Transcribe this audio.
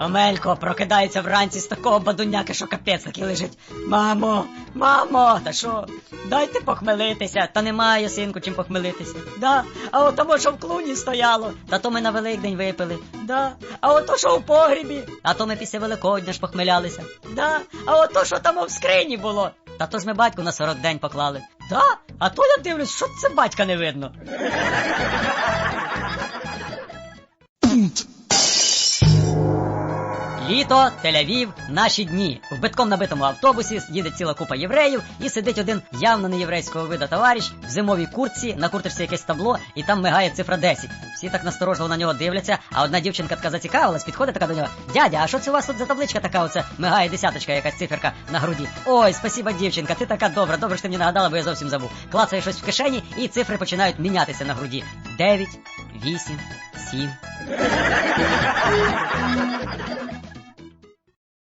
Омелько прокидається вранці з такого бадуняка, що капець такий лежить. Мамо, мамо, та що? Дайте похмелитися. Та немає, синку, чим похмелитися. Да. А от тому, що в клуні стояло, та то ми на Великдень випили. Да. А от то, що в погрібі, а то ми після Великодня ж похмелялися. Да. А от то, що там в скрині було. Та то ж ми батьку на 40 день поклали. Да? А то я дивлюсь, що це батька не видно. Літо, Тель-Авів, наші дні. В битком набитому автобусі їде ціла купа євреїв, і сидить один явно не єврейського вида товариш в зимовій куртці, на курточці якесь табло, і там мигає цифра 10. Всі так насторожливо на нього дивляться, а одна дівчинка така зацікавилась, підходить така до нього. Дядя, а що це у вас тут за табличка така? Оце мигає десяточка, якась циферка на груді. Ой, спасіба, дівчинка, ти така добра, добре, що ти мені нагадала, бо я зовсім забув. Клацає щось в кишені, і цифри починають мінятися на груді. Дев'ять, вісім, сім.